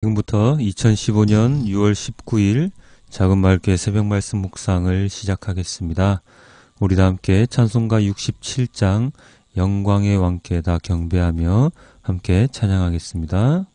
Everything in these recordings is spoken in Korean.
지금부터 2015년 6월 19일 작은 말교회 새벽 말씀 묵상을 시작하겠습니다. 우리 다 함께 찬송가 67장 영광의 왕께 다 경배하며 함께 찬양하겠습니다.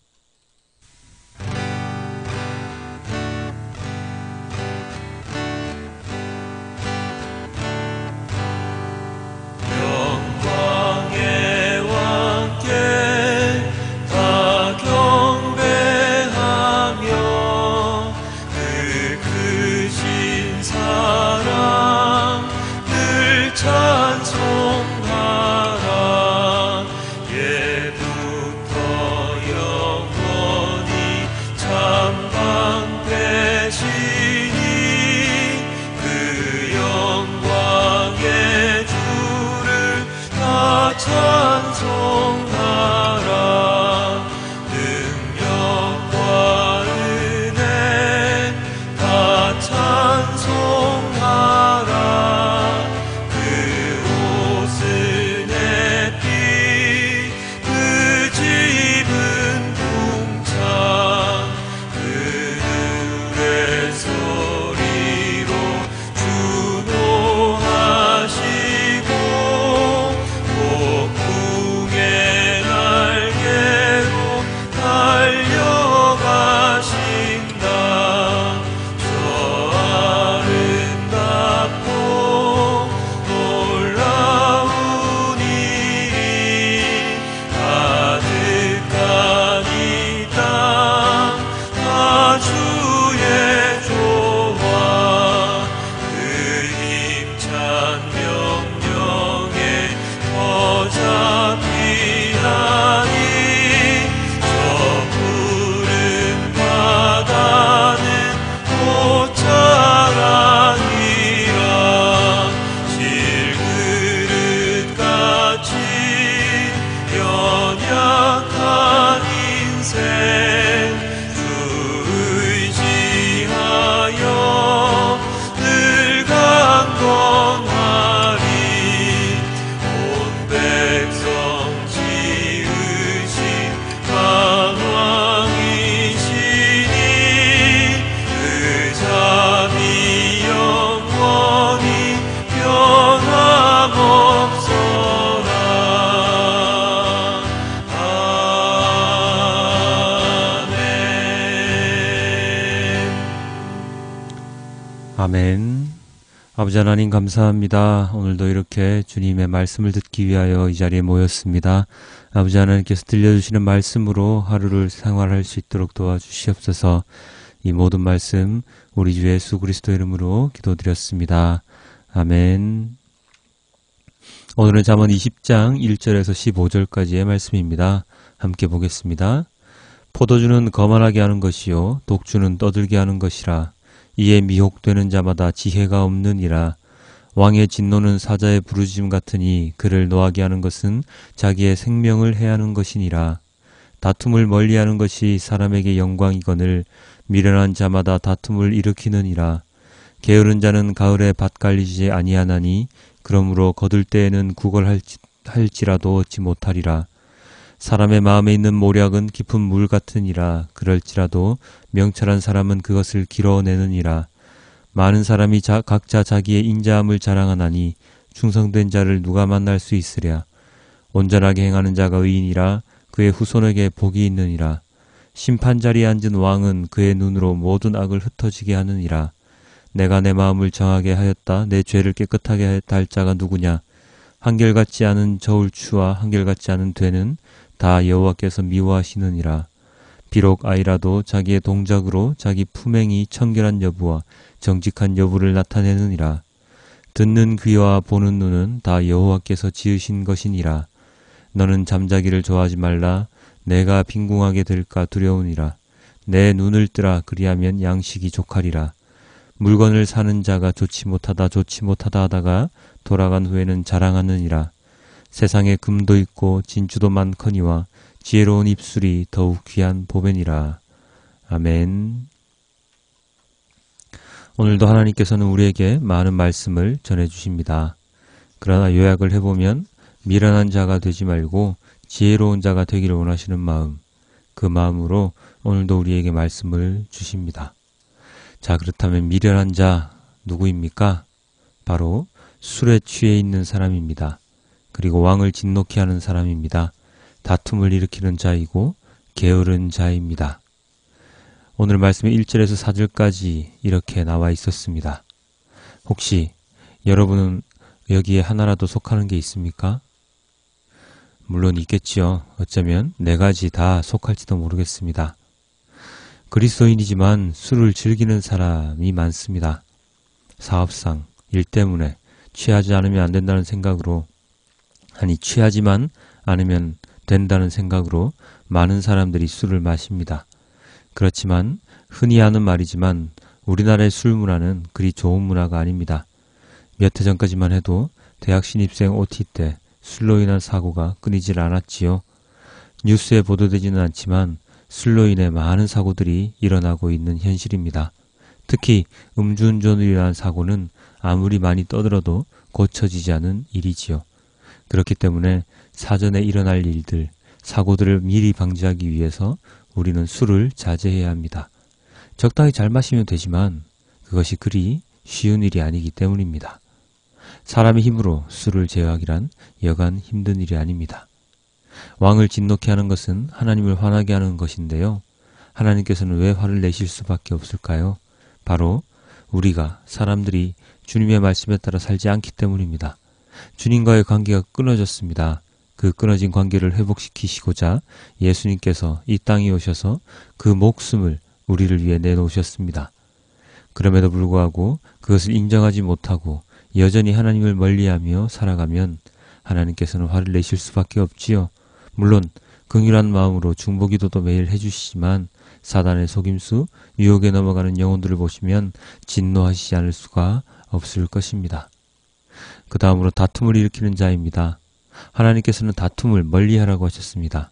아버지 하나님 감사합니다. 오늘도 이렇게 주님의 말씀을 듣기 위하여 이 자리에 모였습니다. 아버지 하나님께서 들려주시는 말씀으로 하루를 생활할 수 있도록 도와주시옵소서. 이 모든 말씀 우리 주 예수 그리스도 이름으로 기도드렸습니다. 아멘. 오늘은 잠언 20장 1절에서 15절까지의 말씀입니다. 함께 보겠습니다. 포도주는 거만하게 하는 것이요 독주는 떠들게 하는 것이라 이에 미혹되는 자마다 지혜가 없느니라. 왕의 진노는 사자의 부르짖음 같으니 그를 노하게 하는 것은 자기의 생명을 해하는 것이니라. 다툼을 멀리하는 것이 사람에게 영광이거늘 미련한 자마다 다툼을 일으키느니라. 게으른 자는 가을에 밭 갈리지 아니하나니 그러므로 거둘 때에는 구걸할지라도 얻지 못하리라 사람의 마음에 있는 모략은 깊은 물 같으니라. 그럴지라도 명철한 사람은 그것을 길어내느니라. 많은 사람이 자, 각자 자기의 인자함을 자랑하나니 충성된 자를 누가 만날 수 있으랴. 온전하게 행하는 자가 의인이라 그의 후손에게 복이 있느니라. 심판 자리에 앉은 왕은 그의 눈으로 모든 악을 흩어지게 하느니라. 내가 내 마음을 정하게 하였다. 내 죄를 깨끗하게 하였다 할 자가 누구냐? 한결같지 않은 저울추와 한결같지 않은 되는 다 여호와께서 미워하시느니라. 비록 아이라도 자기의 동작으로 자기 품행이 청결한 여부와 정직한 여부를 나타내느니라. 듣는 귀와 보는 눈은 다 여호와께서 지으신 것이니라. 너는 잠자기를 좋아하지 말라. 내가 빈궁하게 될까 두려우니라. 내 눈을 뜨라 그리하면 양식이 족하리라. 물건을 사는 자가 좋지 못하다 좋지 못하다 하다가 돌아간 후에는 자랑하느니라. 세상에 금도 있고 진주도 많거니와 지혜로운 입술이 더욱 귀한 보배니라. 아멘. 오늘도 하나님께서는 우리에게 많은 말씀을 전해 주십니다. 그러나 요약을 해보면 미련한 자가 되지 말고 지혜로운 자가 되기를 원하시는 마음, 그 마음으로 오늘도 우리에게 말씀을 주십니다. 자, 그렇다면 미련한 자 누구입니까? 바로 술에 취해 있는 사람입니다. 그리고 왕을 진노케 하는 사람입니다. 다툼을 일으키는 자이고 게으른 자입니다. 오늘 말씀의 1절에서 4절까지 이렇게 나와 있었습니다. 혹시 여러분은 여기에 하나라도 속하는 게 있습니까? 물론 있겠지요. 어쩌면 네 가지 다 속할지도 모르겠습니다. 그리스도인이지만 술을 즐기는 사람이 많습니다. 사업상, 일 때문에 취하지 않으면 안 된다는 생각으로 아니 취하지만 않으면 된다는 생각으로 많은 사람들이 술을 마십니다. 그렇지만 흔히 하는 말이지만 우리나라의 술 문화는 그리 좋은 문화가 아닙니다. 몇 해 전까지만 해도 대학 신입생 OT 때 술로 인한 사고가 끊이질 않았지요. 뉴스에 보도되지는 않지만 술로 인해 많은 사고들이 일어나고 있는 현실입니다. 특히 음주운전으로 인한 사고는 아무리 많이 떠들어도 고쳐지지 않은 일이지요. 그렇기 때문에 사전에 일어날 일들, 사고들을 미리 방지하기 위해서 우리는 술을 자제해야 합니다. 적당히 잘 마시면 되지만 그것이 그리 쉬운 일이 아니기 때문입니다. 사람의 힘으로 술을 제어하기란 여간 힘든 일이 아닙니다. 왕을 진노케 하는 것은 하나님을 화나게 하는 것인데요. 하나님께서는 왜 화를 내실 수밖에 없을까요? 바로 우리가 사람들이 주님의 말씀에 따라 살지 않기 때문입니다. 주님과의 관계가 끊어졌습니다. 그 끊어진 관계를 회복시키시고자 예수님께서 이 땅에 오셔서 그 목숨을 우리를 위해 내놓으셨습니다. 그럼에도 불구하고 그것을 인정하지 못하고 여전히 하나님을 멀리하며 살아가면 하나님께서는 화를 내실 수밖에 없지요. 물론 긍휼한 마음으로 중보기도도 매일 해주시지만 사단의 속임수, 유혹에 넘어가는 영혼들을 보시면 진노하시지 않을 수가 없을 것입니다. 그 다음으로 다툼을 일으키는 자입니다. 하나님께서는 다툼을 멀리하라고 하셨습니다.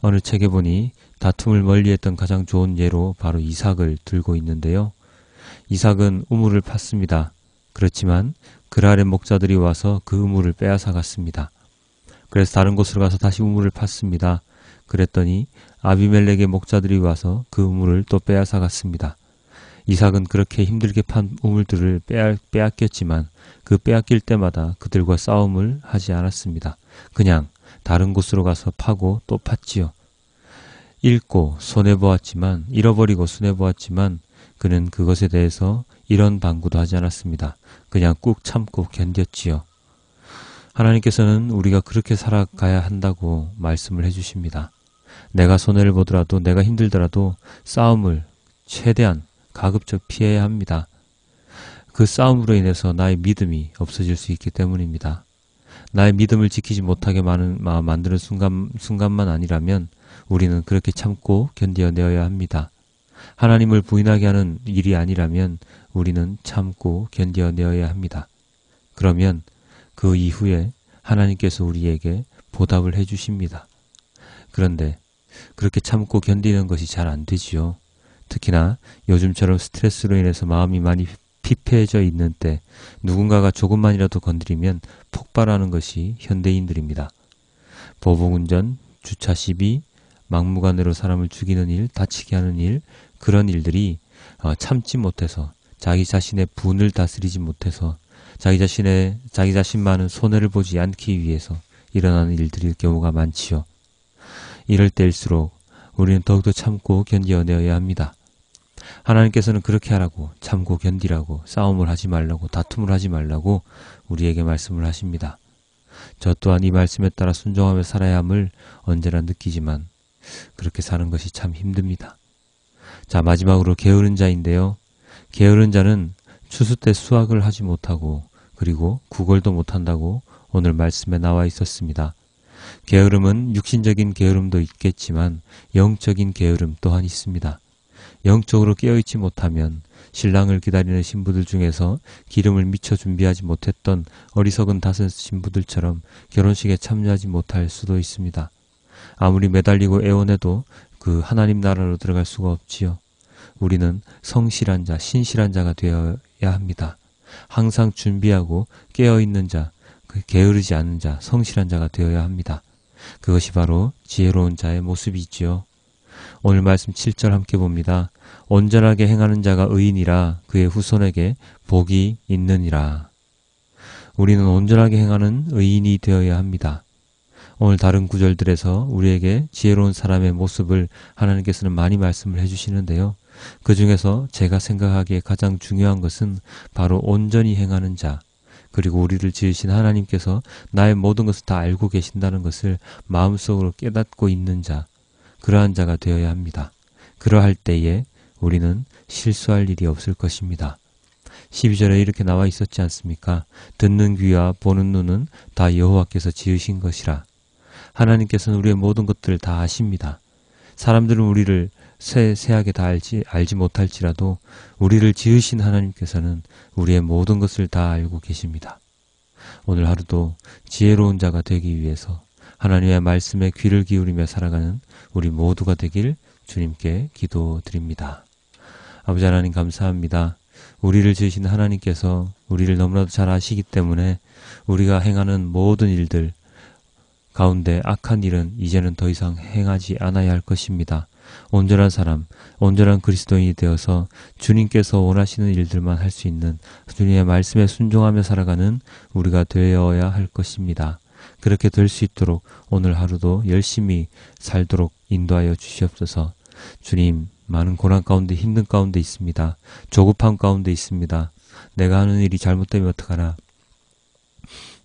어느 책에 보니 다툼을 멀리했던 가장 좋은 예로 바로 이삭을 들고 있는데요. 이삭은 우물을 팠습니다. 그렇지만 그랄의 목자들이 와서 그 우물을 빼앗아 갔습니다. 그래서 다른 곳으로 가서 다시 우물을 팠습니다. 그랬더니 아비멜렉의 목자들이 와서 그 우물을 또 빼앗아 갔습니다. 이삭은 그렇게 힘들게 판 우물들을 빼앗, 겼지만그 빼앗길 때마다 그들과 싸움을 하지 않았습니다. 그냥 다른 곳으로 가서 파고 또 팠지요. 잃고 손해보았지만 잃어버리고 손해보았지만 그는 그것에 대해서 이런 방구도 하지 않았습니다. 그냥 꾹 참고 견뎠지요. 하나님께서는 우리가 그렇게 살아가야 한다고 말씀을 해주십니다. 내가 손해를 보더라도 내가 힘들더라도 싸움을 최대한 가급적 피해야 합니다. 그 싸움으로 인해서 나의 믿음이 없어질 수 있기 때문입니다. 나의 믿음을 지키지 못하게 만드는 순간, 순간만 아니라면 우리는 그렇게 참고 견뎌내어야 합니다. 하나님을 부인하게 하는 일이 아니라면 우리는 참고 견뎌내어야 합니다. 그러면 그 이후에 하나님께서 우리에게 보답을 해주십니다. 그런데 그렇게 참고 견디는 것이 잘 안 되지요. 특히나 요즘처럼 스트레스로 인해서 마음이 많이 피폐해져 있는 때 누군가가 조금만이라도 건드리면 폭발하는 것이 현대인들입니다. 보복운전, 주차 시비, 막무가내로 사람을 죽이는 일, 다치게 하는 일, 그런 일들이 어, 참지 못해서 자기 자신의 분을 다스리지 못해서 자기 자신의 자기 자신만은 손해를 보지 않기 위해서 일어나는 일들일 경우가 많지요. 이럴 때일수록 우리는 더욱더 참고 견뎌내어야 합니다. 하나님께서는 그렇게 하라고 참고 견디라고 싸움을 하지 말라고 다툼을 하지 말라고 우리에게 말씀을 하십니다. 저 또한 이 말씀에 따라 순종하며 살아야 함을 언제나 느끼지만 그렇게 사는 것이 참 힘듭니다. 자, 마지막으로 게으른 자인데요. 게으른 자는 추수 때 수확을 하지 못하고 그리고 구걸도 못한다고 오늘 말씀에 나와 있었습니다. 게으름은 육신적인 게으름도 있겠지만 영적인 게으름 또한 있습니다. 영적으로 깨어있지 못하면 신랑을 기다리는 신부들 중에서 기름을 미처 준비하지 못했던 어리석은 다섯 신부들처럼 결혼식에 참여하지 못할 수도 있습니다. 아무리 매달리고 애원해도 그 하나님 나라로 들어갈 수가 없지요. 우리는 성실한 자, 신실한 자가 되어야 합니다. 항상 준비하고 깨어있는 자, 그 게으르지 않은 자, 성실한 자가 되어야 합니다. 그것이 바로 지혜로운 자의 모습이지요. 오늘 말씀 7절 함께 봅니다. 온전하게 행하는 자가 의인이라 그의 후손에게 복이 있느니라. 우리는 온전하게 행하는 의인이 되어야 합니다. 오늘 다른 구절들에서 우리에게 지혜로운 사람의 모습을 하나님께서는 많이 말씀을 해주시는데요. 그 중에서 제가 생각하기에 가장 중요한 것은 바로 온전히 행하는 자, 그리고 우리를 지으신 하나님께서 나의 모든 것을 다 알고 계신다는 것을 마음속으로 깨닫고 있는 자, 그러한 자가 되어야 합니다. 그러할 때에 우리는 실수할 일이 없을 것입니다. 12절에 이렇게 나와 있었지 않습니까? 듣는 귀와 보는 눈은 다 여호와께서 지으신 것이라. 하나님께서는 우리의 모든 것들을 다 아십니다. 사람들은 우리를 세 세하게 다 알지, 알지 못할지라도 우리를 지으신 하나님께서는 우리의 모든 것을 다 알고 계십니다. 오늘 하루도 지혜로운 자가 되기 위해서 하나님의 말씀에 귀를 기울이며 살아가는 우리 모두가 되길 주님께 기도드립니다. 아버지 하나님 감사합니다. 우리를 지으신 하나님께서 우리를 너무나도 잘 아시기 때문에 우리가 행하는 모든 일들 가운데 악한 일은 이제는 더 이상 행하지 않아야 할 것입니다. 온전한 사람, 온전한 그리스도인이 되어서 주님께서 원하시는 일들만 할 수 있는 주님의 말씀에 순종하며 살아가는 우리가 되어야 할 것입니다. 그렇게 될 수 있도록 오늘 하루도 열심히 살도록 인도하여 주시옵소서. 주님, 많은 고난 가운데 힘든 가운데 있습니다. 조급함 가운데 있습니다. 내가 하는 일이 잘못되면 어떡하나?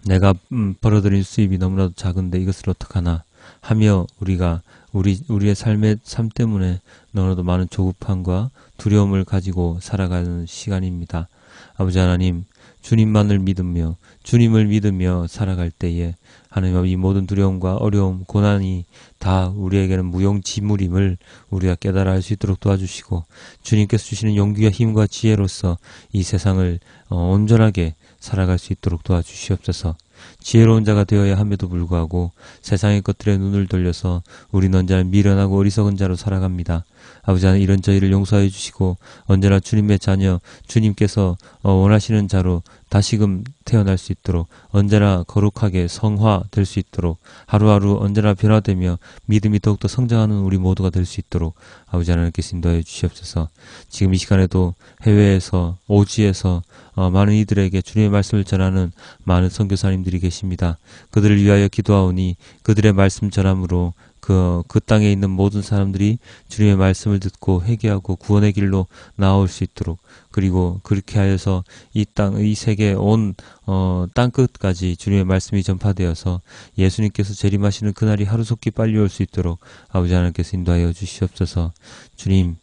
내가 음, 벌어들인 수입이 너무나도 작은데 이것을 어떡하나? 하며 우리가 우리 우리의 삶의 삶 때문에 너무나도 많은 조급함과 두려움을 가지고 살아가는 시간입니다. 아버지 하나님, 주님만을 믿으며 주님을 믿으며 살아갈 때에 하나님 이 모든 두려움과 어려움, 고난이 다 우리에게는 무용지물임을 우리가 깨달아 알 수 있도록 도와주시고 주님께서 주시는 용기와 힘과 지혜로서 이 세상을 어, 온전하게 살아갈 수 있도록 도와주시옵소서. 지혜로운 자가 되어야 함에도 불구하고 세상의 것들에 눈을 돌려서 우리는 언제나 미련하고 어리석은 자로 살아갑니다. 아버지 하나님 이런 저희를 용서해 주시고 언제나 주님의 자녀 주님께서 어, 원하시는 자로 다시금 태어날 수 있도록 언제나 거룩하게 성화될 수 있도록 하루하루 언제나 변화되며 믿음이 더욱더 성장하는 우리 모두가 될 수 있도록 아버지 하나님께서 인도해 주시옵소서 지금 이 시간에도 해외에서 오지에서 어, 많은 이들에게 주님의 말씀을 전하는 많은 선교사님들이 계십니다. 그들을 위하여 기도하오니 그들의 말씀 전함으로 그, 그 땅에 있는 모든 사람들이 주님의 말씀을 듣고 회개하고 구원의 길로 나올 수 있도록. 그리고 그렇게 하여서 이 땅, 이 세계 온, 어, 땅 끝까지 주님의 말씀이 전파되어서 예수님께서 재림하시는 그날이 하루속히 빨리 올 수 있도록 아버지 하나님께서 인도하여 주시옵소서. 주님,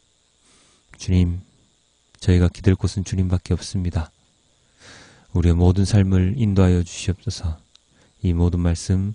주님, 저희가 기댈 곳은 주님밖에 없습니다. 우리의 모든 삶을 인도하여 주시옵소서. 이 모든 말씀